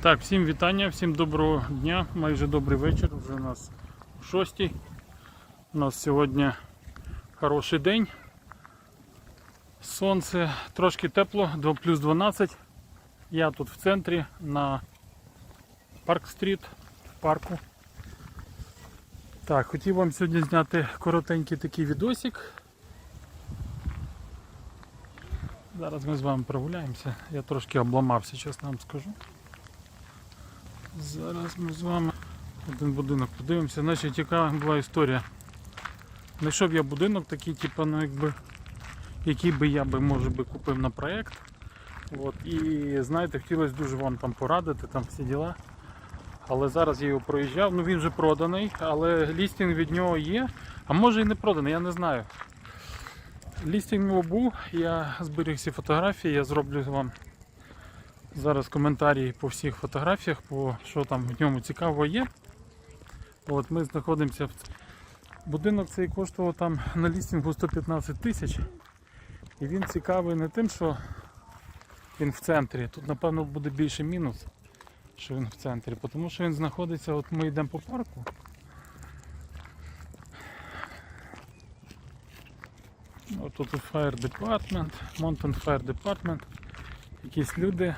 Так, всім вітання, всім доброго дня, майже добрий вечір. Вже у нас 6. У нас сьогодні хороший день. Сонце трошки тепло, 2 плюс 12. Я тут в центрі на Парк Стріт, в парку. Так, хотів вам сьогодні зняти коротенький такий відосик. Зараз ми з вами прогуляємося. Я трошки обламався, чесно вам скажу. Зараз ми з вами один будинок подивимося. Значить, яка була історія. Знайшов я будинок такий, типу, ну якби, який би я би може би купив на проєкт. І знаєте, хотілося дуже вам там порадити, там всі діла. Але зараз я його проїжджав, ну він вже проданий, але лістинг від нього є, а може і не проданий, я не знаю. Лістинг його був, я зберіг всі фотографії, я зроблю вам зараз коментарі по всіх фотографіях, по що там в ньому цікавого є. От Ми знаходимося в будинок цей коштував там на лістингу 115 тисяч. І він цікавий не тим, що він в центрі. Тут напевно буде більше мінус, що він в центрі, тому що він знаходиться, от ми йдемо по парку. От тут Fire Department, Mountain Fire Department, якісь люди,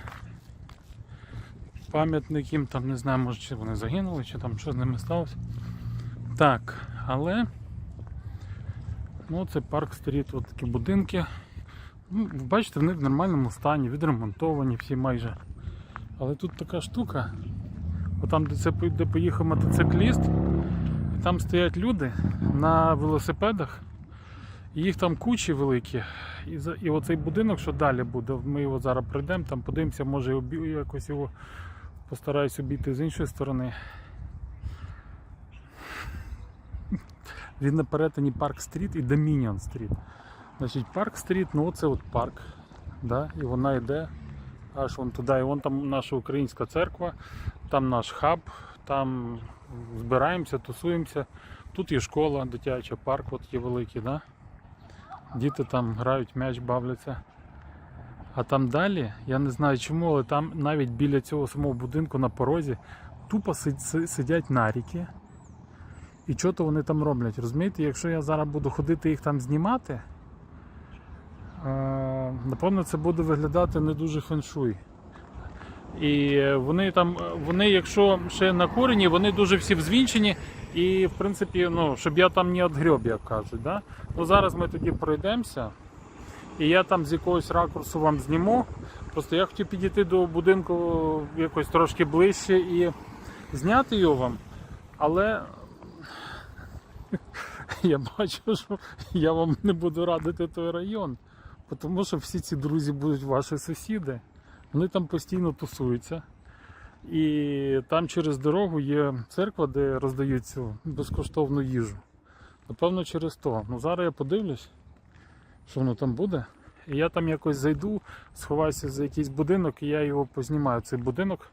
пам'ятник їм там не знаю, може чи вони загинули, чи там що з ними сталося. Так, але ну, це парк стріт, от такі будинки. Ну, бачите, вони в нормальному стані, відремонтовані всі майже. Але тут така штука, там, де, це, де поїхав мотоцикліст, і там стоять люди на велосипедах. Їх там кучі великі. І, і оцей будинок, що далі буде, ми його зараз пройдемо, там подивимося, може якось його постараюсь обійти з іншої сторони. Він на перетині Парк Стріт і Домініон Стріт. Значить, Парк Стріт, ну це от парк. Да? І вона йде аж вон туди. І вон там наша українська церква, там наш хаб, там збираємося, тусуємося. Тут є школа, дитяча, парк от є великий, да? Діти там грають, м'яч бавляться. А там далі, я не знаю чому, але там навіть біля цього самого будинку на порозі тупо си- си- сидять наріки. І що то вони там роблять? Розумієте, якщо я зараз буду ходити їх там знімати, е, напевно це буде виглядати не дуже феншуй. І вони там, вони, якщо ще на корені, вони дуже всі взвінчені. І в принципі, ну, щоб я там не отгреб, як кажуть. Да? Ну, зараз ми тоді пройдемося. І я там з якогось ракурсу вам зніму. Просто я хотів підійти до будинку якось трошки ближче і зняти його вам. Але я бачу, що я вам не буду радити той район. Тому що всі ці друзі будуть ваші сусіди. Вони там постійно тусуються. І там через дорогу є церква, де роздають цю безкоштовну їжу. Напевно, через то. Ну зараз я подивлюсь, що воно там буде. Я там якось зайду, сховаюся за якийсь будинок і я його познімаю, цей будинок.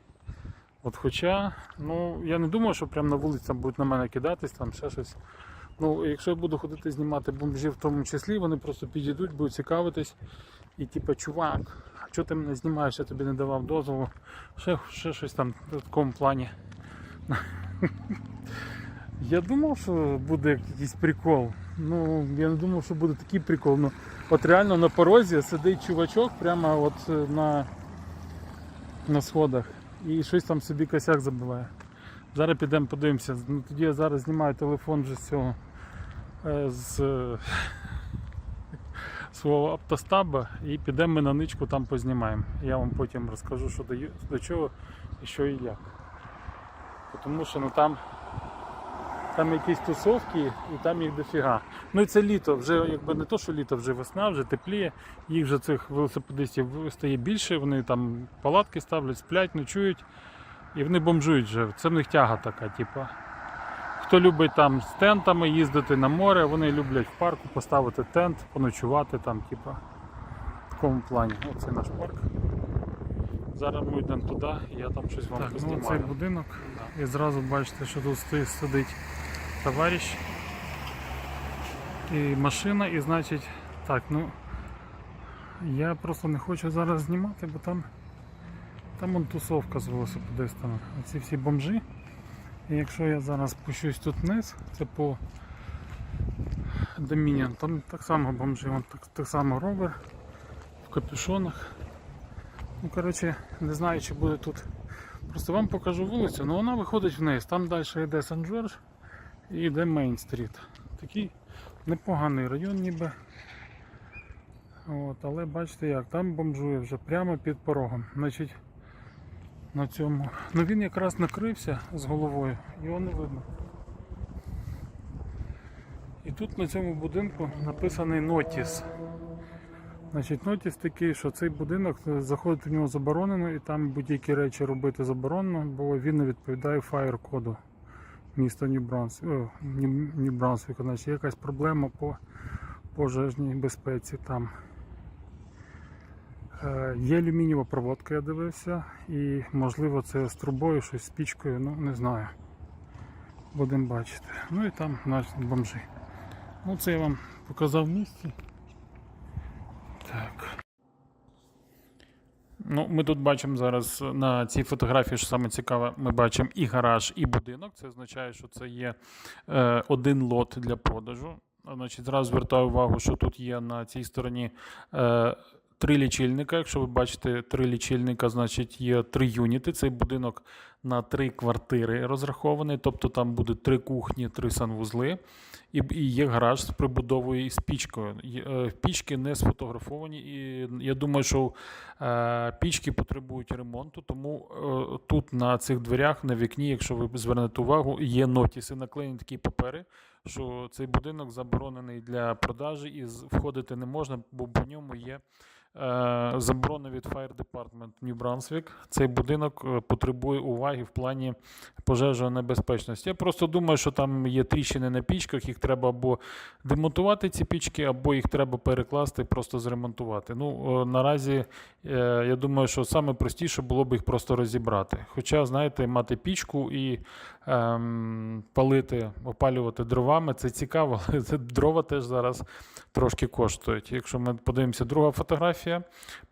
От хоча, ну, я не думаю, що прямо на вулиці там будуть на мене кидатись, там ще щось. Ну, якщо я буду ходити знімати бомжів в тому числі, вони просто підійдуть, будуть цікавитись. І типу, чувак, а чого ти мене знімаєш, я тобі не давав дозволу. Ще, ще щось там в такому плані. Я думав, що буде якийсь прикол. Ну, я не думав, що буде такий прикол. Ну, от реально на порозі сидить чувачок прямо от е, на, на сходах і щось там собі косяк забиває. Зараз підемо подивимося. Ну, тоді я зараз знімаю телефон вже з цього е, з свого автостаба і підемо ми на ничку там познімаємо. Я вам потім розкажу, що до, до чого і що і як. Тому що ну, там, там якісь тусовки і там їх дофіга. Ну і це літо, вже якби не то, що літо, вже весна, вже тепліє. Їх вже цих велосипедистів стає більше, вони там палатки ставлять, сплять, ночують і вони бомжують вже. Це в них тяга така, типу. Хто любить там з тентами їздити на море, вони люблять в парку поставити тент, поночувати там, типу, в такому плані. Оце наш парк. Зараз ми йдемо туди, я там щось вам так, ну, цей будинок. І зразу бачите, що тут стоїть, сидить товариш і машина, і значить, так, ну я просто не хочу зараз знімати, бо там Там вон тусовка з велосипедистами. Оці всі бомжі. І якщо я зараз спущусь тут вниз, це по Домініон, там так само бомжі, вон так, так само ровер в капюшонах. Ну, коротше, не знаю, чи буде тут. Просто вам покажу вулицю, але вона виходить вниз. Там далі йде Сан-Джордж і йде Мейн-стріт. Такий непоганий район ніби. От, але бачите як, там бомжує вже прямо під порогом. Значить, на цьому. Ну він якраз накрився з головою, його не видно. І тут на цьому будинку написаний нотіс. Значить, нотіс такий, що цей будинок е, заходити в нього заборонено і там будь-які речі робити заборонено, бо він не відповідає фаєр коду міста Нью-Брансвіка. Значить, якась проблема по пожежній безпеці там. Е, Є алюмінієва проводка, я дивився, і можливо це з трубою, щось з пічкою, ну не знаю. Будемо бачити. Ну і там наші бомжі. Ну це я вам показав в місті. Так. Ну, ми тут бачимо зараз на цій фотографії, що саме цікаве, ми бачимо і гараж, і будинок. Це означає, що це є е, один лот для продажу. Значить, зразу звертаю увагу, що тут є на цій стороні е, три лічильника. Якщо ви бачите три лічильника, значить є три юніти. Цей будинок на три квартири розрахований, тобто там буде три кухні, три санвузли. І, і є гараж з прибудовою і з пічкою. Е, Пічки не сфотографовані, і я думаю, що е, пічки потребують ремонту, тому е, тут на цих дверях, на вікні, якщо ви звернете увагу, є нотіси, наклеєні такі папери, що цей будинок заборонений для продажі і входити не можна, бо по ньому є заборона від Fire Department New Brunswick. Цей будинок потребує уваги в плані пожежної небезпечності. Я просто думаю, що там є тріщини на пічках, їх треба або демонтувати ці пічки, або їх треба перекласти, просто зремонтувати. Ну, е, наразі е, я думаю, що саме простіше було б їх просто розібрати. Хоча, знаєте, мати пічку і ем, палити, опалювати дровами, це цікаво, але це дрова теж зараз трошки коштують. Якщо ми подивимося, друга фотографія,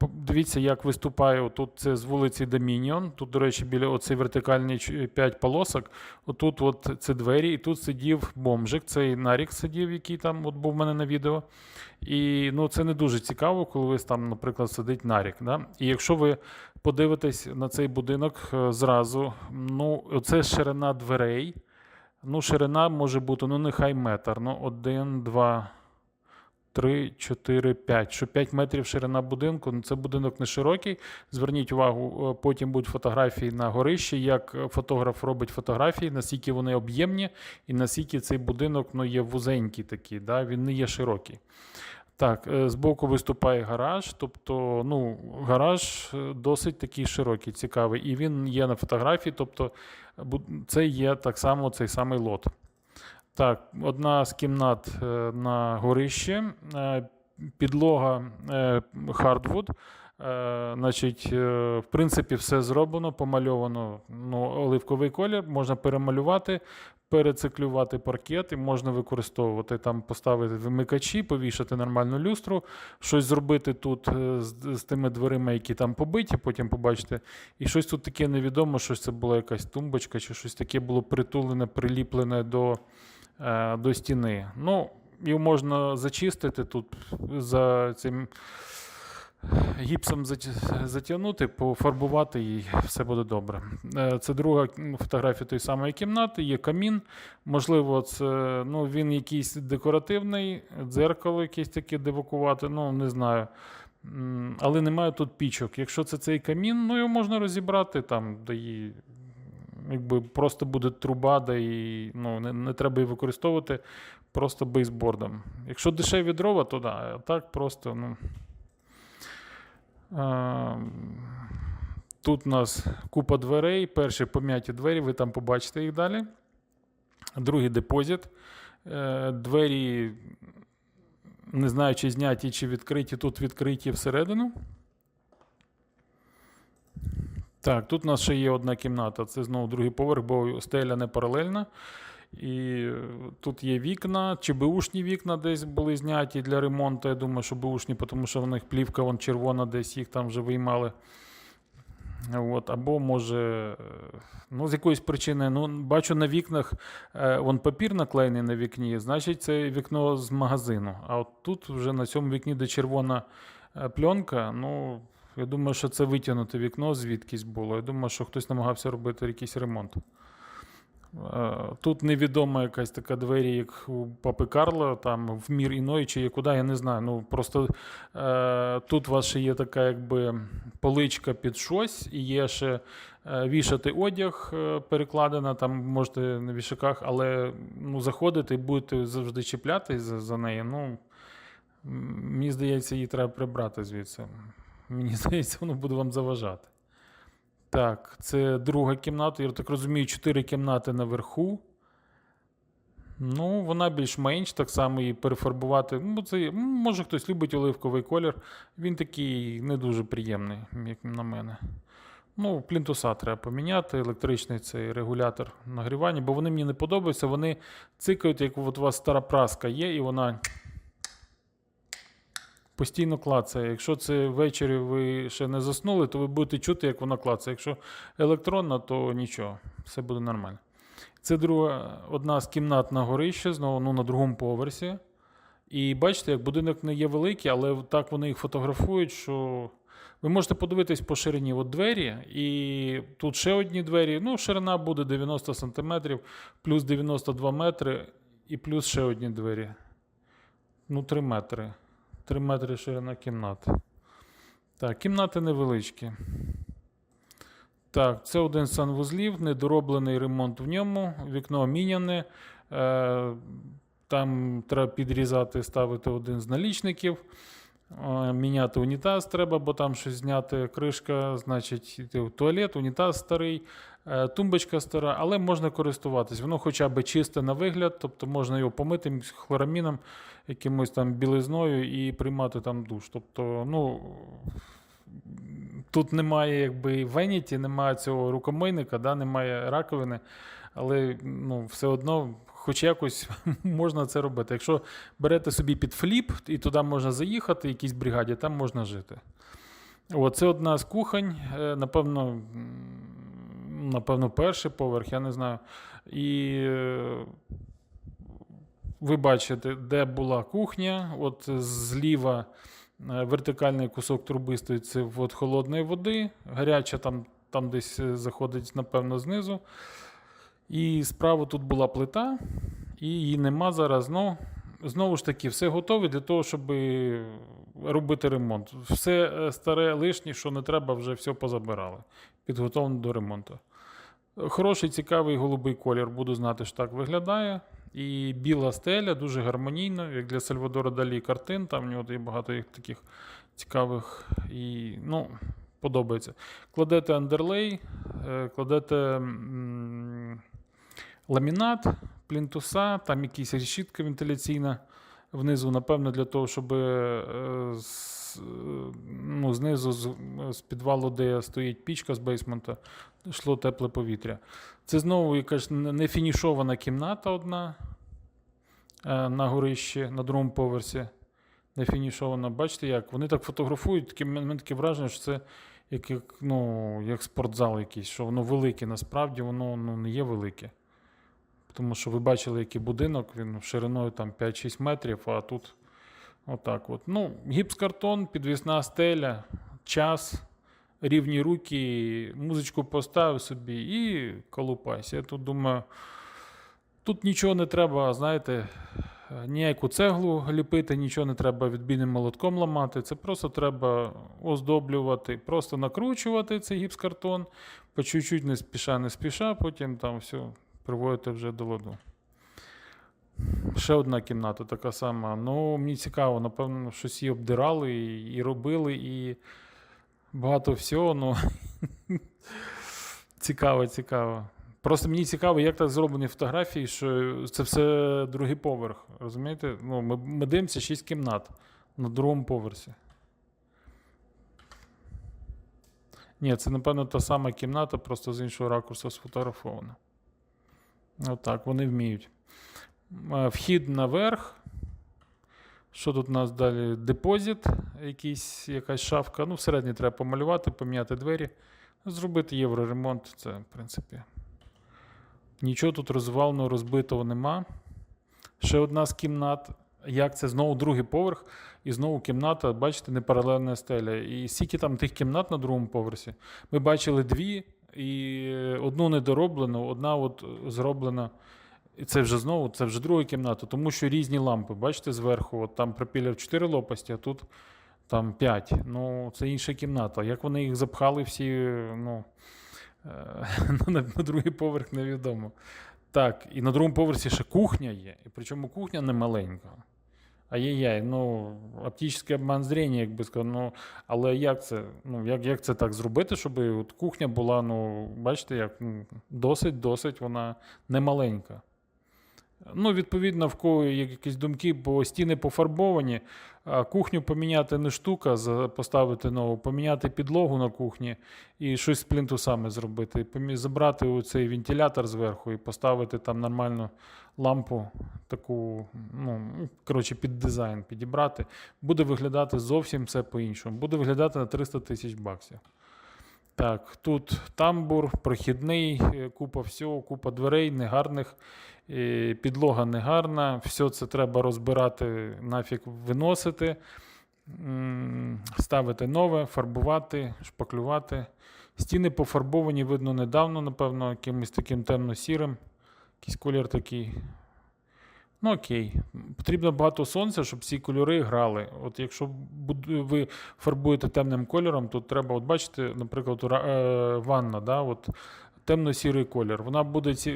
дивіться, як виступає. Тут це з вулиці Домініон. Тут, до речі, біля оцей вертикальний 5 полосок. Отут от це двері, і тут сидів бомжик. Цей Нарік сидів, який там от був в мене на відео. І ну, це не дуже цікаво, коли ви там, наприклад, сидить Нарік. Да? І якщо ви подивитесь на цей будинок е, зразу, ну, це ширина дверей. Ну, ширина може бути, ну, нехай метр. Ну, один, два. 3, 4, 5. Що 5 метрів ширина будинку. Ну, це будинок не широкий. Зверніть увагу, е, потім будуть фотографії на горищі, як е, фотограф робить фотографії, наскільки вони об'ємні, і наскільки цей будинок ну, є вузенький такий, да? він не є широкий. Так, е, збоку виступає гараж, тобто ну, гараж досить такий широкий, цікавий. І він є на фотографії, тобто це є так само цей самий лот. Так, одна з кімнат е, на горищі, е, підлога е. Е, Значить, в принципі, все зроблено, помальовано ну, оливковий колір, можна перемалювати, перециклювати паркет і можна використовувати там, поставити вимикачі, повішати нормальну люстру, щось зробити тут з, з тими дверима, які там побиті, потім побачите. І щось тут таке невідомо, щось це була якась тумбочка, чи щось таке було притулене, приліплене до, до стіни. Ну, його можна зачистити тут за цим гіпсом затягнути, пофарбувати і все буде добре. Е, Це друга фотографія тої самої кімнати, є камін. Можливо, це ну, він якийсь декоративний, дзеркало якесь таке дивакувати, ну не знаю. Але немає тут пічок. Якщо це цей камін, ну його можна розібрати там, де її. Якби просто буде труба, де і ну, не, не треба її використовувати просто бейсбордом. Якщо дешеві дрова, то да, а так просто, ну. А, Тут у нас купа дверей. Перші пом'яті двері, ви там побачите їх далі. Другий депозит. Е, Двері, не знаю, чи зняті, чи відкриті, тут відкриті всередину. Так, тут у нас ще є одна кімната. Це знову другий поверх, бо стеля не паралельна. І е, тут є вікна, чи беушні вікна десь були зняті для ремонту. Я думаю, що беушні, тому що в них плівка вон червона, десь їх там вже виймали. От, або може, ну, з якоїсь причини, ну, бачу на вікнах, е, вон папір наклеєний на вікні, значить, це вікно з магазину. А от тут вже на цьому вікні, де червона е, пленка, ну, я думаю, що це витягнуте вікно звідкись було. Я думаю, що хтось намагався робити якийсь ремонт. Е, Тут невідома якась така двері, як у папи Карла, там в мір іної чи є куди, я не знаю. Ну просто е, тут ще є така якби поличка під щось, і є ще е, вішати одяг е, перекладена, там можете на вішаках, але ну, заходите і будете завжди чіплятись за, за неї. Ну, мені здається, її треба прибрати звідси. Мені здається, воно буде вам заважати. Так, це друга кімната. Я так розумію, чотири кімнати наверху. Ну, вона більш-менш так само і перефарбувати. Ну, це, може, хтось любить оливковий колір. Він такий не дуже приємний, як на мене. Ну, плінтуса треба поміняти, електричний цей регулятор нагрівання, бо вони мені не подобаються. Вони цикають, як от у вас стара праска є, і вона постійно клацає. Якщо це ввечері ви ще не заснули, то ви будете чути, як вона клацає. Якщо електронна, то нічого, все буде нормально. Це друга, одна з кімнат на горище, знову ну, на другому поверсі. І бачите, як будинок не є великий, але так вони їх фотографують, що ви можете подивитись по ширині от двері, і тут ще одні двері. Ну, ширина буде 90 см, плюс 92 метри, і плюс ще одні двері. Ну, 3 метри. 3 метри ширина кімнати. Так, кімнати невеличкі. Так, це один санвузлів, недороблений ремонт в ньому, вікно міняне. Е, там треба підрізати, ставити один з налічників. Міняти унітаз треба, бо там щось зняти. Кришка, значить, йти в туалет, унітаз старий, е, тумбочка стара, але можна користуватись. Воно хоча б чисте на вигляд, тобто можна його помити хлораміном, якимось там білизною і приймати там душ. Тобто, ну. Тут немає якби веніті, немає цього рукомийника, да, немає раковини, але ну, все одно, хоч якось можна це робити. Якщо берете собі під фліп, і туди можна заїхати, якійсь бригаді, там можна жити. О, це одна з кухонь, е, напевно, напевно, перший поверх, я не знаю. І е, ви бачите, де була кухня, от зліва. Е, Вертикальний кусок труби стоїть це від холодної води, гаряча там, там десь заходить, напевно, знизу. І справа тут була плита, і її нема зараз. Ну, знову ж таки, все готове для того, щоб робити ремонт. Все е, старе лишнє, що не треба, вже все позабирали. Підготовлено до ремонту. Хороший, цікавий голубий колір, буду знати, що так виглядає. І біла стеля, дуже гармонійно, як для Сальвадора Далі картин. Там в нього є багато їх таких цікавих і ну, подобається. Кладете андерлей, е, кладете ламінат, плінтуса, там якась решітка вентиляційна внизу, напевно, для того, щоб е, ну, знизу з, підвалу, де стоїть пічка з бейсмента, йшло тепле повітря. Це знову якась не не кімната одна е, на горищі, на другому поверсі. Не фінішована. Бачите, як? Вони так фотографують, таке, мене таке враження, що це як, як, ну, як спортзал якийсь, що воно велике. Насправді воно ну, не є велике. Тому що ви бачили, який будинок, він шириною там 5-6 метрів, а тут отак от. Ну, гіпскартон, підвісна стеля, час, рівні руки, музичку поставив собі і колупайся. Я тут думаю, тут нічого не треба, знаєте, ніяку цеглу ліпити, нічого не треба відбійним молотком ламати. Це просто треба оздоблювати, просто накручувати цей гіпскартон, по чуть-чуть не спіша, не спіша, потім там все приводити вже до ладу. Ще одна кімната така сама. Ну, мені цікаво, напевно, щось її обдирали і, і робили, і багато всього. Ну, цікаво, цікаво. Просто мені цікаво, як так зроблені фотографії, що це все другий поверх. Розумієте? Ну, ми, ми дивимося 6 кімнат на другому поверсі. Ні, це, напевно, та сама кімната, просто з іншого ракурсу сфотографована. Отак, вони вміють. Е, Вхід наверх. Що тут у нас далі? Депозит, якийсь, якась шафка. Ну, всередині треба помалювати, поміняти двері Зробити євроремонт, це, в принципі. Нічого тут розваленого, розбитого нема. Ще одна з кімнат. Як це? Знову другий поверх, і знову кімната, бачите, не паралельна стеля. І скільки там тих кімнат на другому поверсі. Ми бачили дві, і одну недороблену, одна от зроблена. І це вже знову, це вже друга кімната, тому що різні лампи. Бачите, зверху, от там пропіляв 4 лопасті, а тут там 5. Ну, це інша кімната. Як вони їх запхали всі, ну, е, на, другий поверх невідомо. Так, і на другому поверсі ще кухня є. І причому кухня не маленька. Ай-яй-яй, ну, оптичний обман зрення, як би сказав. Ну, але як це, ну, як, як це так зробити, щоб от кухня була, ну, бачите, як ну, досить, досить вона не маленька. Ну, відповідно, в кого є якісь думки, бо стіни пофарбовані, кухню поміняти не штука, поставити нову, поміняти підлогу на кухні і щось з плінтусами зробити. Забрати оцей вентилятор зверху і поставити там нормальну лампу, таку, ну, коротше, під дизайн підібрати. Буде виглядати зовсім все по-іншому. Буде виглядати на 300 тисяч баксів. Так, тут тамбур, прохідний, е, купа всього, купа дверей, негарних, підлога негарна, все це треба розбирати, нафіг виносити, ставити нове, фарбувати, шпаклювати. Стіни пофарбовані, видно недавно, напевно, якимось таким темно-сірим. Якийсь колір такий. Ну, окей. Потрібно багато сонця, щоб ці кольори грали. От якщо ви фарбуєте темним кольором, то треба, от бачите, наприклад, е, ванна, да, от, темно-сірий колір. Вона буде е,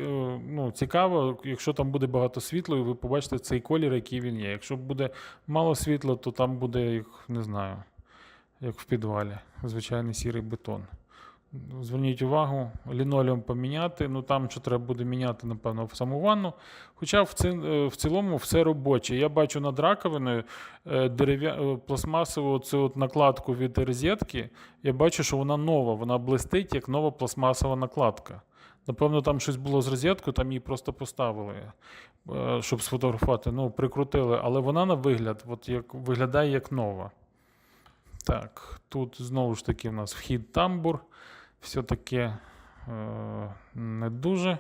ну, цікава, якщо там буде багато світла, і ви побачите цей колір, який він є. Якщо буде мало світла, то там буде, як, не знаю, як в підвалі, звичайний сірий бетон. Зверніть увагу, лінолеум поміняти. Ну там що треба буде міняти, напевно, в саму ванну. Хоча в, ці, е, в цілому все робоче. Я бачу над раковиною е, дерев'я... е, пластмасову цю от накладку від розетки. Я бачу, що вона нова, вона блистить, як нова пластмасова накладка. Напевно, там щось було з розеткою, там її просто поставили, щоб сфотографувати. Ну, прикрутили, але вона на вигляд, от як виглядає як нова. Так, тут знову ж таки в нас вхід тамбур. Все таке е, не дуже.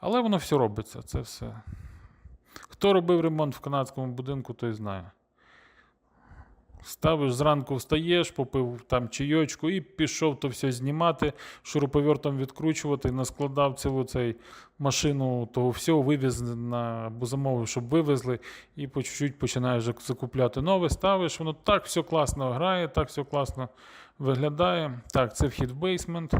Але воно все робиться. Це все. Хто робив ремонт в канадському будинку, той знає. Ставиш зранку, встаєш, попив там чайочку і пішов то все знімати, шуруповертом відкручувати, наскладав цілу цей машину того всього, вивіз на або замовив, щоб вивезли, і по чуть-чуть починаєш закупляти нове, ставиш, воно так все класно грає, так все класно виглядає. Так, це вхід в бейсмент.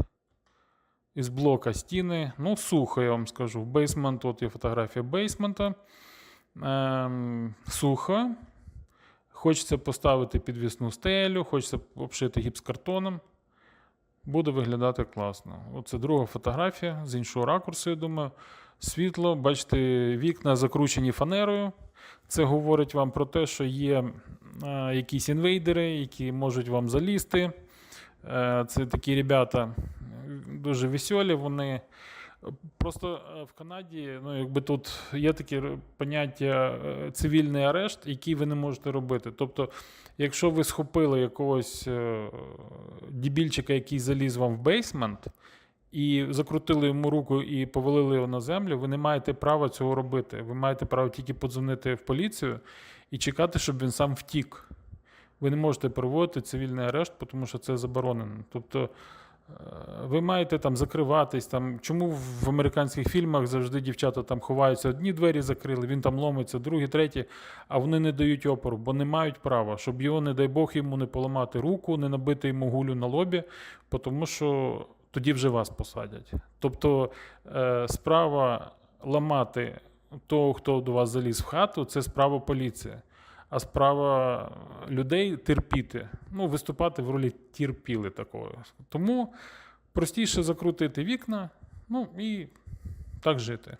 Із блока стіни. Ну, сухо, я вам скажу. Бейсмент, от є фотографія бейсмента. Ем, сухо. Хочеться поставити підвісну стелю, хочеться обшити гіпскартоном. Буде виглядати класно. Оце друга фотографія з іншого ракурсу, я думаю. Світло, бачите, вікна закручені фанерою. Це говорить вам про те, що є е, якісь інвейдери, які можуть вам залізти. Е, це такі ребята е, дуже веселі. Вони просто е, в Канаді, ну якби тут є таке поняття е, цивільний арешт, який ви не можете робити. Тобто, якщо ви схопили якогось е, дібільчика, який заліз вам в бейсмент, і закрутили йому руку і повалили його на землю, ви не маєте права цього робити. Ви маєте право тільки подзвонити в поліцію і чекати, щоб він сам втік. Ви не можете проводити цивільний арешт, тому що це заборонено. Тобто ви маєте там закриватись. Там, чому в американських фільмах завжди дівчата там ховаються, одні двері закрили, він там ломиться, другі, треті, а вони не дають опору, бо не мають права, щоб його, не дай Бог, йому не поламати руку, не набити йому гулю на лобі, тому що тоді вже вас посадять. Тобто е, справа ламати того, хто до вас заліз в хату, це справа поліції. А справа людей терпіти, ну, виступати в ролі терпіли такого. Тому простіше закрутити вікна, ну і так жити.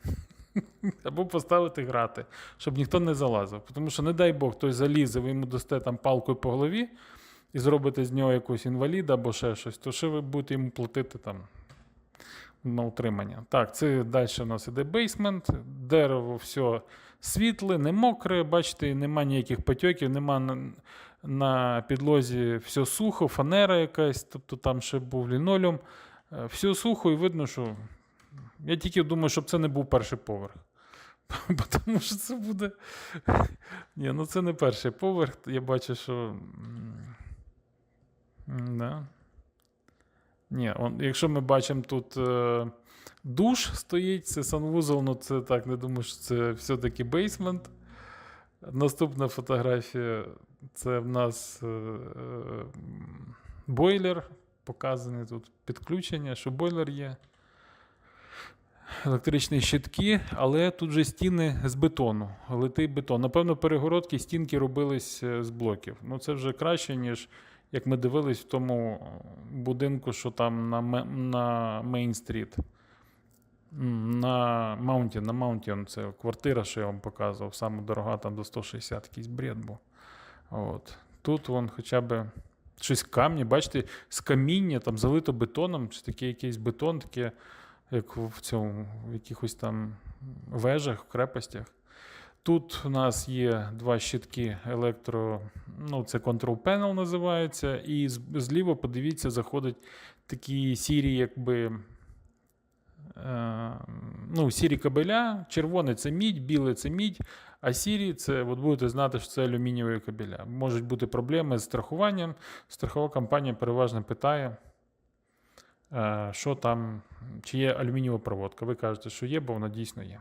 Або поставити грати, щоб ніхто не залазив. Тому що, не дай Бог, хтось залізе, ви йому дасте там палкою по голові і зробите з нього якогось інваліда або ще щось, то що ви будете йому платити там на утримання. Так, це далі у нас іде бейсмент, дерево все світле, не мокре, бачите, нема ніяких потьоків, нема на, на підлозі все сухо, фанера якась, тобто там ще був лінолеум. Е, Все сухо і видно, що. Я тільки думаю, щоб це не був перший поверх. Тому що це буде. Ні, ну це не перший поверх. Я бачу, що. Да. Ні, якщо ми бачимо тут е, душ стоїть, це санвузол, ну це так, не думаю, що це все-таки бейсмент. Наступна фотографія це в нас е, е, бойлер. Показаний тут підключення, що бойлер є. Електричні щитки, але тут же стіни з бетону, литий бетон. Напевно, перегородки стінки робились е, з блоків. Ну, це вже краще, ніж як ми дивились в тому будинку, що там на, на Мейн-стріт. На Маунтін, на Маунтін, це квартира, що я вам показував, саме дорога, там до 160 якийсь бред був. От. Тут вон хоча б щось камні, бачите, з каміння там залито бетоном, чи таке якийсь бетон, таке, як в цьому, в якихось там вежах, в крепостях. Тут у нас є два щитки електро, ну це Control Panel називається, і зліва, подивіться, заходить такі сірі, якби. Е, ну, сірі кабеля, червоний це мідь, білий це мідь, а сірі це от будете знати, що це алюмінієві кабеля. Можуть бути проблеми з страхуванням. Страхова компанія переважно питає, е, що там, чи є алюмінієва проводка. Ви кажете, що є, бо вона дійсно є.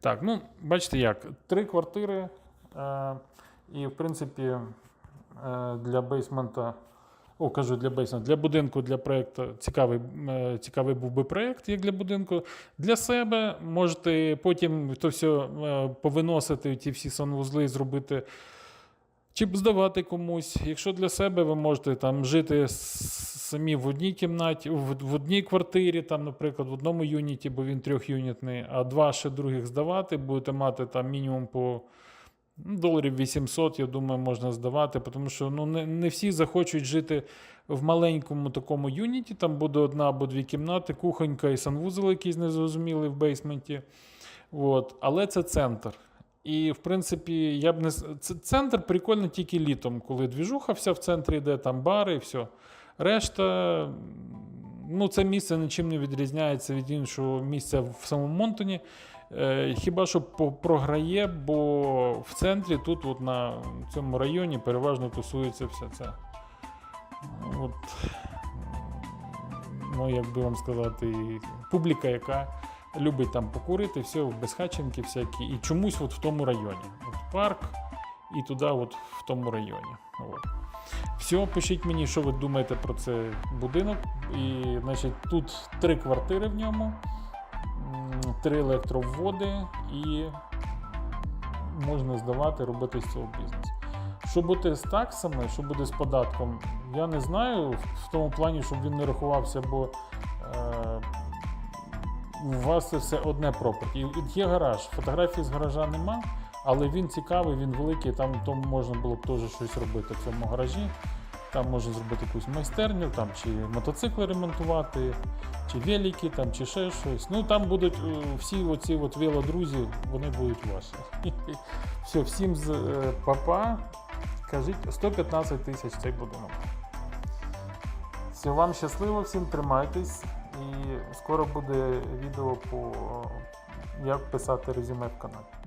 Так, ну, бачите як, три квартири, е, і в принципі е, для бейсмента. О, кажу для бейсмента, для будинку, для проєкту цікавий, е, цікавий був би проєкт, як для будинку. Для себе можете потім то все е, повиносити, ті всі санвузли, зробити. Чи б здавати комусь. Якщо для себе ви можете там жити самі в одній кімнаті, в, одній квартирі, там, наприклад, в одному юніті, бо він трьохюнітний, а два ще других здавати, будете мати там мінімум по доларів 800, я думаю, можна здавати, тому що ну, не, не всі захочуть жити в маленькому такому юніті, там буде одна або дві кімнати, кухонька і санвузол якийсь незрозумілий в бейсменті. От. Але це центр. І, в принципі, я б не. Це центр прикольно тільки літом, коли двіжуха вся в центрі йде, там бари і все. Решта, ну, це місце нічим не відрізняється від іншого місця в самому Монтоні. Е, хіба що програє, бо в центрі, тут, от на цьому районі, переважно тусується все це. От, ну, як би вам сказати, публіка, яка любить там покурити, все, безхатченки всякі, і чомусь от в тому районі. От парк і туди, от в тому районі. От. Все, пишіть мені, що ви думаєте про цей будинок. І, значить, тут три квартири в ньому, три електроводи і можна здавати, робити з цього бізнес. Що буде з таксами, що буде з податком, я не знаю в тому плані, щоб він не рахувався, бо е, у вас це все одне пропорті. Є гараж, фотографії з гаража нема, але він цікавий, він великий, там тому можна було б теж щось робити в цьому гаражі. Там можна зробити якусь майстерню, там чи мотоцикли ремонтувати, чи велики, там, чи ще щось. Ну там будуть е, всі оці от велодрузі, вони будуть ваші. Все, всім з е, папа. Кажіть 115 тисяч цей будинок. Все, вам щасливо, всім тримайтесь. І скоро буде відео по як писати резюме в каналі.